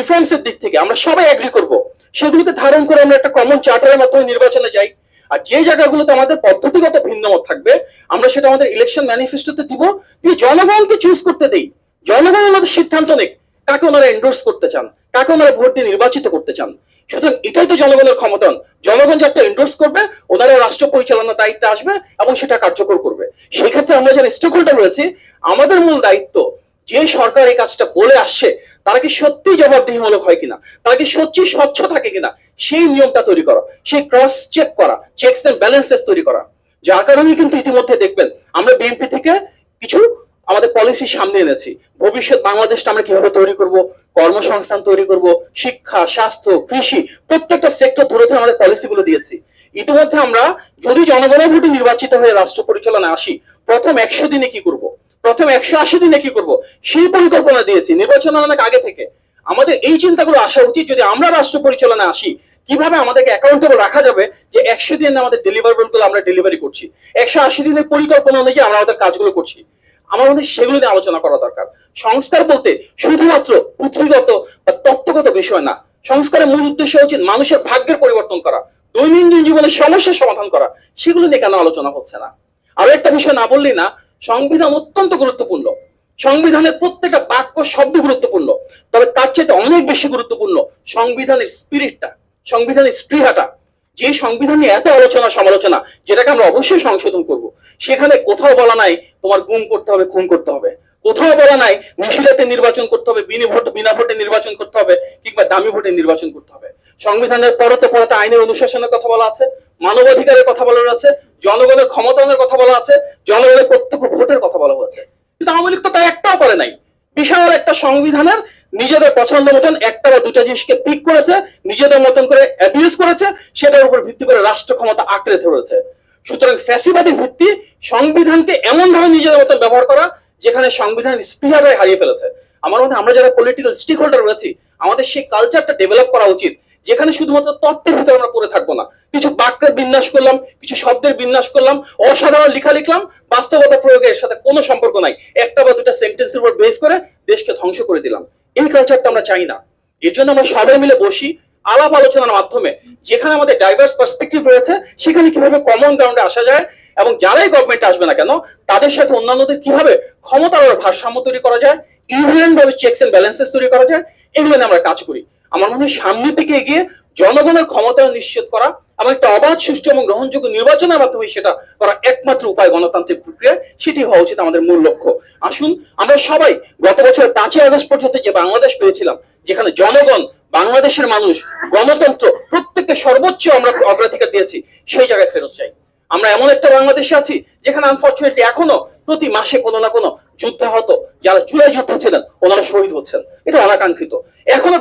Reforms দিক থেকে আমরা সবাই এগ্রি করব। সেগুলোকে ধারণ করে আমরা একটা কমন চার্টারের মাধ্যমে নির্বাচনে যাই। আর যে জায়গাগুলোতে আমাদের পদ্ধতিগত ভিন্নমত থাকবে, আমরা সেটা আমাদের ইলেকশন ম্যানিফেস্টোতে দিব। দিয়ে জনগণকে চুজ করতে দেই। জনগণ আমাদের সিদ্ধান্ত নেই কাকে ওনারা এন্ডোর্স করতে চান, কাকে ওনারা ভোট দিয়ে নির্বাচিত করতে চান। সুতরাং এটাই তো জনগণের ক্ষমতায়ন। জনগণ যাতে এন্ডোর্স করবে ওনারা রাষ্ট্র পরিচালনার দায়িত্বে আসবে এবং সেটা কার্যকর করবে। সেই ক্ষেত্রে আমরা যারা স্টেক হোল্ডার রয়েছে, আমাদের মূল দায়িত্ব যে সরকার এই কাজটা বলে আসছে তারা কি সত্যি জবাবদিহিমূলক হয় কিনা? তারা কি সত্যি স্বচ্ছ থাকে কিনা? সেই নিয়মটা তৈরি করা, সেই ক্রস চেক করা চেকস এন্ড ব্যালেন্সেস তৈরি করা। যার কারণে কিন্তু ইতিমধ্যে দেখবেন, আমরা বিএনপি থেকে কিছু আমাদের পলিসি সামনে এনেছি। ভবিষ্যৎ বাংলাদেশটা আমরা কীভাবে তৈরি করব, কর্মসংস্থান তৈরি করব, শিক্ষা, স্বাস্থ্য, কৃষি, প্রত্যেকটা সেক্টর ধরে ধরে আমাদের পলিসিগুলো দিয়েছি। ইতিমধ্যে আমরা যদি জনগণের ভোটে নির্বাচিত হয়ে রাষ্ট্র পরিচালনায় আসি, প্রথম একশো দিনে কি করব? প্রথম একশো আশি দিনে কি করব? সেই পরিকল্পনা দিয়েছি, নির্বাচন অনেক আগে থেকে। আমাদের এই চিন্তাগুলো আসা উচিত যদি আমরা রাষ্ট্র পরিচালনায় আসি, কীভাবে আমাদেরকে অ্যাকাউন্টেবল রাখা যাবে যে একশো দিনে আমাদের ডেলিভারেবলগুলো আমরা ডেলিভারি করছি? একশো আশি দিনের পরিকল্পনা অনুযায়ী আমরা আমাদের কাজগুলো করছি। আমার মধ্যে সেগুলো নিয়ে আলোচনা করা দরকার। সংস্কার বলতে শুধুমাত্র পুঁথিগত বা তত্ত্বগত বিষয় না, সংস্কারের মূল উদ্দেশ্য উচিত মানুষের ভাগ্যের পরিবর্তন করা, দৈনন্দিন জীবনের সমস্যার সমাধান করা। সেগুলো নিয়ে কেন আলোচনা হচ্ছে না? আরও একটা বিষয় না বললেই না সংবিধান অত্যন্ত গুরুত্বপূর্ণ। সংবিধানের প্রত্যেকটা বাক্য শব্দ গুরুত্বপূর্ণ। তবে তার চেয়ে অনেক বেশি গুরুত্বপূর্ণ সংবিধানের স্পিরিটটা সংবিধানের স্পৃহাটা। যে সংবিধান নিয়ে এত আলোচনা, সমালোচনা, যেটাকে আমরা অবশ্যই সংশোধন করব। সেখানে কোথাও বলা নাই তোমার গুম করতে হবে, খুন করতে হবে। কোথাও বলা নাই নিশিরাতে নির্বাচন করতে হবে, বিনা ভোট, বিনা ভোটে নির্বাচন করতে হবে, কিংবা দামি ভোটে নির্বাচন করতে হবে। সংবিধানের পরতে পরতে আইনের অনুশাসনের কথা বলা আছে, মানবাধিকারের কথা বলা আছে, জনগণের ক্ষমতায়নের কথা বলা আছে জনগণের প্রত্যক্ষ ভোটের কথা বলা হয়েছে। কিন্তু আওয়ামী লীগ তো তা একটাও করে নাই। বিশাল একটা সংবিধানের নিজেদের পছন্দ মতন একটা বা দুটা জিনিসকে পিক করেছে, নিজেদের মতন করে অ্যাবিউজ করেছে, সেটার উপর ভিত্তি করে রাষ্ট্র ক্ষমতা আঁকড়ে ধরেছে। সুতরাং ফ্যাসিবাদী ভিত্তি সংবিধানকে এমন ভাবে নিজেদের মতন ব্যবহার করা, যেখানে সংবিধান স্পৃহাটাই হারিয়ে ফেলেছে। আমার মনে আমরা যারা পলিটিক্যাল স্টেক হোল্ডার রয়েছি, আমাদের সেই কালচারটা ডেভেলপ করা উচিত, যেখানে শুধুমাত্র তত্ত্বের ভিতরে আমরা পড়ে থাকব না। কিছু বাক্যের বিন্যাস করলাম, কিছু শব্দের বিন্যাস করলাম, অসাধারণ লেখা লিখলাম, বাস্তবতা প্রয়োগের সাথে কোনো সম্পর্ক নাই। একটা বা দুটা সেন্টেন্সের উপর বেস করে দেশকে ধ্বংস করে দিলাম। এই কালচারটা আমরা চাই না। এর জন্য আমরা সবাই মিলে বসি আলাপ আলোচনার মাধ্যমে, যেখানে আমাদের ডাইভার্স পার্সপেক্টিভ রয়েছে, সেখানে কীভাবে কমন গ্রাউন্ডে আসা যায় এবং যারাই গভর্নমেন্ট আসবে না কেন, তাদের সাথে অন্যান্যদের কীভাবে ক্ষমতার ভারসাম্য তৈরি করা যায় ইভেন ভাবে চেকস এন্ড ব্যালেন্সেস তৈরি করা যায়, এগুলো নিয়ে আমরা কাজ করি। আমার মনে হয় সামনের দিকে এগিয়ে জনগণের ক্ষমতা নিশ্চিত করা এবং একটা অবাধ, সুষ্ঠু এবং গ্রহণযোগ্য নির্বাচনের মাধ্যমে সেটা করা একমাত্র উপায়, গণতান্ত্রিক প্রক্রিয়া সেটি হওয়া উচিত আমাদের মূল লক্ষ্য। আসুন, আমরা সবাই গত বছর পাঁচই আগস্ট পর্যন্ত যে বাংলাদেশ পেয়েছিলাম, যেখানে জনগণ, বাংলাদেশের মানুষ, গণতন্ত্র প্রত্যেককে সর্বোচ্চ আমরা অগ্রাধিকার দিয়েছি, সেই জায়গায় ফেরত চাই। আমরা এমন একটা বাংলাদেশে আছি, যেখানে আনফর্চুনেটলি এখনও প্রতি মাসে কোনো না কোনো যুদ্ধ হতো, যারা জুলাই যুদ্ধে ছিলেন, ওনারা শহীদ হচ্ছেন। এটা অনাকাঙ্ক্ষিত। এখনও